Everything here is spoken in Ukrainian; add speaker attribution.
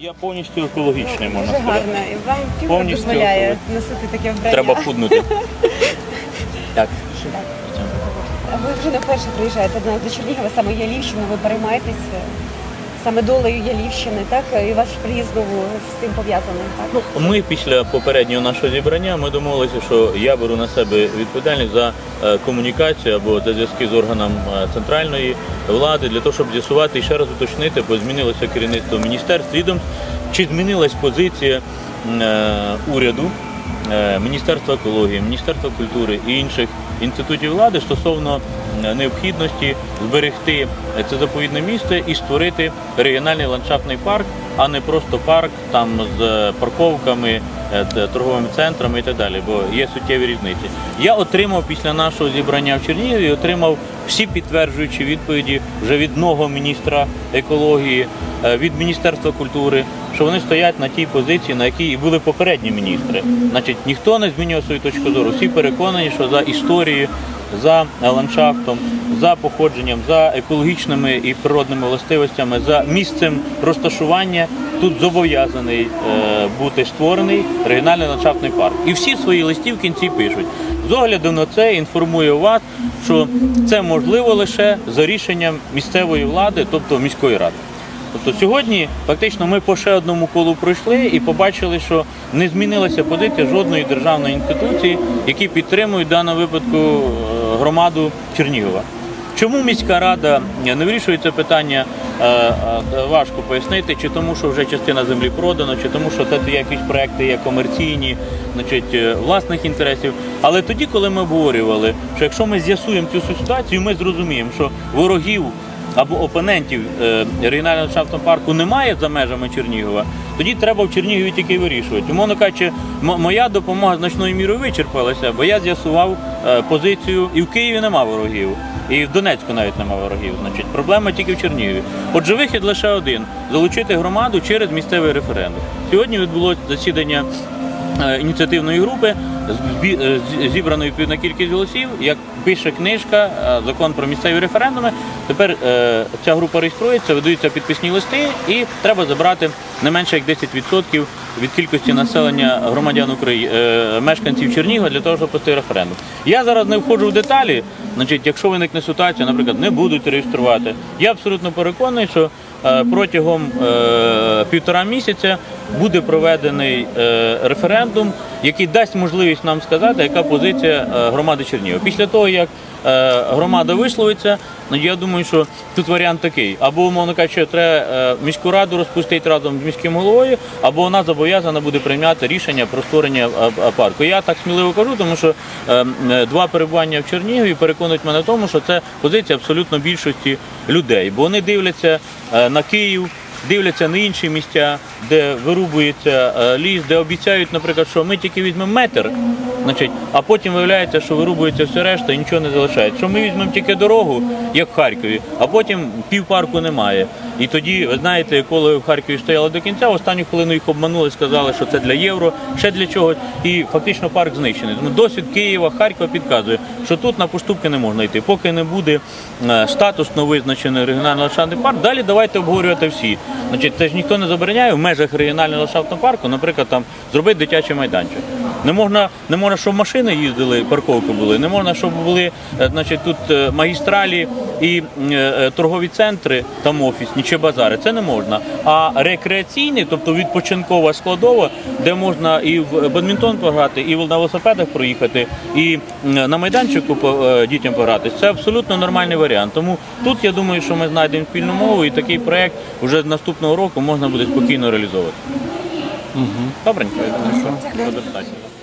Speaker 1: Я повністю екологічний, можна
Speaker 2: Дуже
Speaker 1: сказати.
Speaker 2: гарно. І вам фігура
Speaker 1: Повністю
Speaker 2: дозволяє носити таке вбрання.
Speaker 1: Треба худнути. Так.
Speaker 2: Ви вже не вперше приїжджаєте до нас до Чернігова, саме Ялівщину, ви переймаєтесь саме долею Ялівщини, так? І ваш приїзд знову з цим пов'язаний, так?
Speaker 1: Ну, ми після попереднього нашого зібрання ми домовилися, що я беру на себе відповідальність за е, комунікацію або за зв'язки з органом е, центральної влади для того, щоб з'ясувати і ще раз уточнити, бо змінилося керівництво міністерств, відомств, чи змінилась позиція е, уряду. Е, Міністерства екології, Міністерства культури і інших інститутів влади стосовно е, необхідності зберегти це заповідне місце і створити регіональний ландшафтний парк, а не просто парк там з парковками, е, торговими центрами і так далі, бо є суттєві різниці. Я отримав після нашого зібрання в Чернігові, отримав всі підтверджуючі відповіді вже від нового міністра екології, від Міністерства культури, що вони стоять на тій позиції, на якій і були попередні міністри. Значить, ніхто не змінював свою точку зору. Всі переконані, що за історією, за ландшафтом, за походженням, за екологічними і природними властивостями, за місцем розташування тут зобов'язаний е, бути створений регіональний ландшафтний парк. І всі свої листі в кінці пишуть. З огляду на це інформую вас, що це можливо лише за рішенням місцевої влади, тобто міської ради. Тобто сьогодні фактично ми по ще одному колу пройшли і побачили, що не змінилася позиція жодної державної інституції, які підтримують в даному випадку е, громаду Чернігова. Чому міська рада не вирішує це питання, е, е, важко пояснити, чи тому, що вже частина землі продано, чи тому, що це якісь проекти є комерційні, значить, е, власних інтересів. Але тоді, коли ми обговорювали, що якщо ми з'ясуємо цю ситуацію, ми зрозуміємо, що ворогів або опонентів е, регіонального ландшафтного парку немає за межами Чернігова, тоді треба в Чернігові тільки вирішувати. Умовно кажучи, моя допомога значною мірою вичерпалася, бо я з'ясував е, позицію, і в Києві нема ворогів, і в Донецьку навіть нема ворогів. Значить, проблема тільки в Чернігові. Отже, вихід лише один: залучити громаду через місцевий референдум. Сьогодні відбулося засідання е, ініціативної групи зібрано відповідна кількість голосів. Як пише книжка, е, закон про місцеві референдуми. Тепер е, ця група реєструється, видаються підписні листи, і треба забрати не менше як 10% від кількості населення громадян України, мешканців Чернігова для того, щоб провести референдум. Я зараз не входжу в деталі. Значить, якщо виникне ситуація, наприклад, не будуть реєструвати. Я абсолютно переконаний, що е, протягом е, півтора місяця буде проведений е, референдум, який дасть можливість нам сказати, яка позиція е, громади Чернігова. Після того, як е, громада висловиться, ну, я думаю, що тут варіант такий: або, умовно кажучи, треба е, міську раду розпустити разом з міським головою, або вона зобов'язана буде прийняти рішення про створення парку. Я так сміливо кажу, тому що два перебування в Чернігові переконують мене в тому, що це позиція абсолютно більшості людей, бо вони дивляться на Київ. Дивляться на інші місця, де вирубується е, ліс, де обіцяють, наприклад, що ми тільки візьмемо метр, значить, а потім виявляється, що вирубується все решта і нічого не залишається. Що ми візьмемо тільки дорогу, як в Харкові, а потім пів парку немає. І тоді, ви знаєте, екологи в Харкові стояли до кінця, в останню хвилину їх обманули, сказали, що це для євро, ще для чогось. І фактично парк знищений. Тому досвід Києва, Харкова підказує, що тут на поступки не можна йти. Поки не буде е, статусно визначений регіональний ландшафтний парк, далі давайте обговорювати всі. Значить, це ж ніхто не забороняє в межах регіонального ландшафтного парку, наприклад, там зробити дитячий майданчик. Не можна, не можна, щоб машини їздили, парковки були, не можна, щоб були е, значить, тут е, магістралі і е, торгові центри, там офісні чи базари. Це не можна. А рекреаційний, тобто відпочинкова складова, де можна і в бадмінтон пограти, і на велосипедах проїхати, і на майданчику дітям пограти, це абсолютно нормальний варіант. Тому тут я думаю, що ми знайдемо спільну мову, і такий проект вже з наступного року можна буде спокійно реалізовувати. Добренько, я думаю, що достатньо.